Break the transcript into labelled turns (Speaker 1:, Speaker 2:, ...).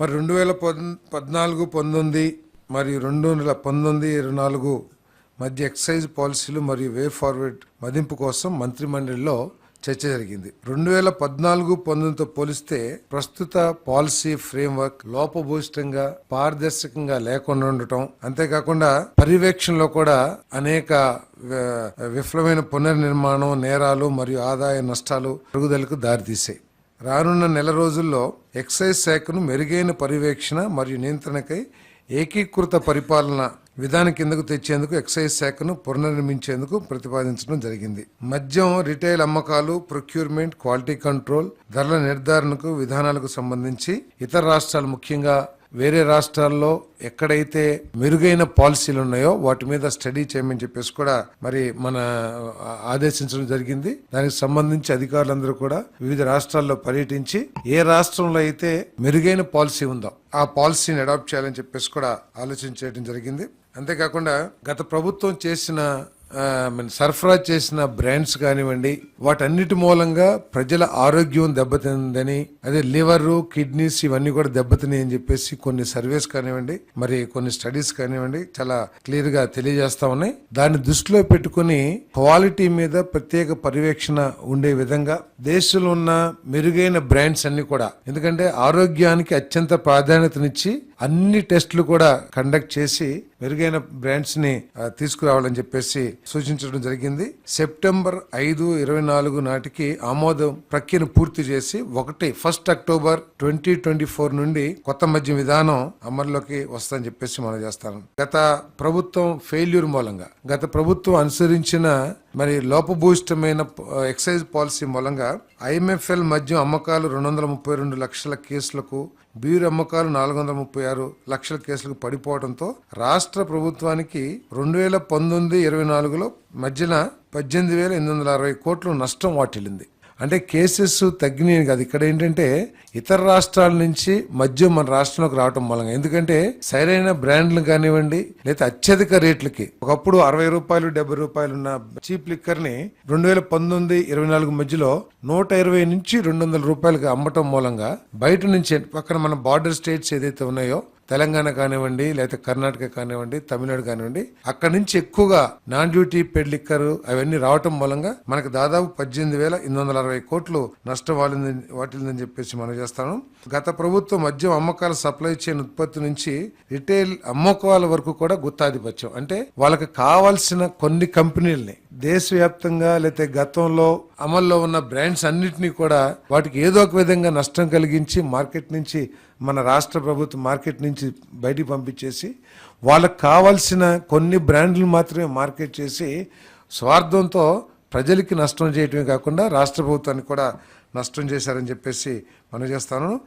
Speaker 1: మరి రెండు వేల పద్నాలుగు పంతొమ్మిది మరియు రెండు వేల పంతొమ్మిది ఇరవై నాలుగు మధ్య ఎక్సైజ్ పాలసీలు మరియు వే ఫార్వర్డ్ మదింపు కోసం మంత్రిమండలిలో చర్చ జరిగింది. రెండు వేల పద్నాలుగు పంతొమ్మిదితో పోలిస్తే ప్రస్తుత పాలసీ ఫ్రేమ్వర్క్ లోపభూయిష్టంగా పారదర్శకంగా లేకుండా ఉండటం అంతేకాకుండా పర్యవేక్షణలో కూడా అనేక విఫలమైన పునర్నిర్మాణం నేరాలు మరియు ఆదాయ నష్టాలు పెరుగుదలకు దారితీసాయి రానున్న నెల రోజుల్లో ఎక్సైజ్ శాఖను మెరుగైన పర్యవేక్షణ మరియు నియంత్రణకై ఏకీకృత పరిపాలన విధానం కిందకు తెచ్చేందుకు ఎక్సైజ్ శాఖను పునర్నిర్మించేందుకు ప్రతిపాదించడం జరిగింది. మద్యం రిటైల్ అమ్మకాలు ప్రొక్యూర్మెంట్ క్వాలిటీ కంట్రోల్ ధరల నిర్ధారణకు విధానాలకు సంబంధించి ఇతర రాష్ట్రాలు ముఖ్యంగా వేరే రాష్ట్రాల్లో ఎక్కడైతే మెరుగైన పాలసీలు ఉన్నాయో వాటి మీద స్టడీ చేయమని చెప్పేసి కూడా మరి మన ఆదేశించడం జరిగింది. దానికి సంబంధించి అధికారులందరూ కూడా వివిధ రాష్ట్రాల్లో పర్యటించి ఏ రాష్ట్రంలో అయితే మెరుగైన పాలసీ ఉందో ఆ పాలసీని అడాప్ట్ చేయాలని చెప్పేసి కూడా ఆలోచన చేయడం జరిగింది. అంతేకాకుండా గత ప్రభుత్వం చేసిన సరఫరా చేసిన బ్రాండ్స్ కానివ్వండి వాటన్నిటి మూలంగా ప్రజల ఆరోగ్యం దెబ్బతిందని అదే లివర్ కిడ్నీస్ ఇవన్నీ కూడా దెబ్బతినాయి అని చెప్పేసి కొన్ని సర్వేస్ కానివ్వండి మరి కొన్ని స్టడీస్ కానివ్వండి చాలా క్లియర్గా తెలియజేస్తా ఉన్నాయి. దాన్ని దృష్టిలో పెట్టుకుని క్వాలిటీ మీద ప్రత్యేక పర్యవేక్షణ ఉండే విధంగా దేశంలో ఉన్న మెరుగైన బ్రాండ్స్ అన్ని కూడా ఎందుకంటే ఆరోగ్యానికి అత్యంత ప్రాధాన్యతనిచ్చి అన్ని టెస్టులు కూడా కండక్ట్ చేసి మెరుగైన బ్రాండ్స్ని తీసుకురావాలని చెప్పేసి సూచించడం జరిగింది. సెప్టెంబర్ ఐదు ఇరవై నాలుగు నాటికి ఆమోదం ప్రక్రియను పూర్తి చేసి ఒకటి first October twenty twenty four నుండి కొత్త మద్యం విధానం అమల్లోకి వస్తుందని చెప్పేసి మనం చేస్తాను గత ప్రభుత్వం ఫెయిల్యూర్ మూలంగా గత ప్రభుత్వం అనుసరించిన మరి లోపభూయిష్టమైన ఎక్సైజ్ పాలసీ మూలంగా ఐఎంఎఫ్ఎల్ మద్యం అమ్మకాలు రెండు వందల ముప్పై రెండు లక్షల కేసులకు బీరు అమ్మకాలు నాలుగు వందల ముప్పై ఆరు లక్షల కేసులకు పడిపోవడంతో రాష్ట్ర ప్రభుత్వానికి రెండు వేల పంతొమ్మిది ఇరవై నాలుగులో మధ్యన పద్దెనిమిది వేల ఎనిమిది వందల అరవై కోట్లు నష్టం వాటిల్లింది. అంటే కేసెస్ తగ్గినాయి కాదు. ఇక్కడ ఏంటంటే ఇతర రాష్ట్రాల నుంచి మద్యం మన రాష్ట్రంలోకి రావటం మూలంగా. ఎందుకంటే సరైన బ్రాండ్లు కానివ్వండి లేదా అత్యధిక రేట్లకి. ఒకప్పుడు అరవై రూపాయలు డెబ్బై రూపాయలు ఉన్న చీప్ లిక్కర్ని రెండు వేల పంతొమ్మిది ఇరవై నాలుగు మధ్యలో నూట ఇరవై నుంచి రెండు వందల రూపాయలకి అమ్మటం మూలంగా బయట నుంచి పక్కన మన బార్డర్ స్టేట్స్ ఏదైతే ఉన్నాయో తెలంగాణ కానివ్వండి లేకపోతే కర్ణాటక కానివ్వండి తమిళనాడు కానివ్వండి అక్కడ నుంచి ఎక్కువగా నాన్ డ్యూటీ పెడ్ లిక్కర్ అవన్నీ రావటం మూలంగా మనకు దాదాపు పద్దెనిమిది వేల ఎనిమిది వందల అరవై కోట్లు నష్టం వాలింది వాటిల్దని చెప్పేసి మనం చేస్తాను. గత ప్రభుత్వం మద్యం అమ్మకాల సప్లై చైన్ ఉత్పత్తి నుంచి రిటైల్ అమ్మకాల వరకు కూడా గుత్తాధిపత్యం. అంటే వాళ్ళకి కావాల్సిన కొన్ని కంపెనీల్ని దేశవ్యాప్తంగా లేకపోతే గతంలో అమల్లో ఉన్న బ్రాండ్స్ అన్నిటినీ కూడా వాటికి ఏదో ఒక విధంగా నష్టం కలిగించి మార్కెట్ నుంచి మన రాష్ట్ర ప్రభుత్వం మార్కెట్ నుంచి బయటికి పంపించేసి వాళ్ళకి కావాల్సిన కొన్ని బ్రాండ్లు మాత్రమే మార్కెట్ చేసి స్వార్థంతో ప్రజలకి నష్టం చేయటమే కాకుండా రాష్ట్ర ప్రభుత్వానికి కూడా నష్టం చేశారని చెప్పేసి మనం చేస్తాను.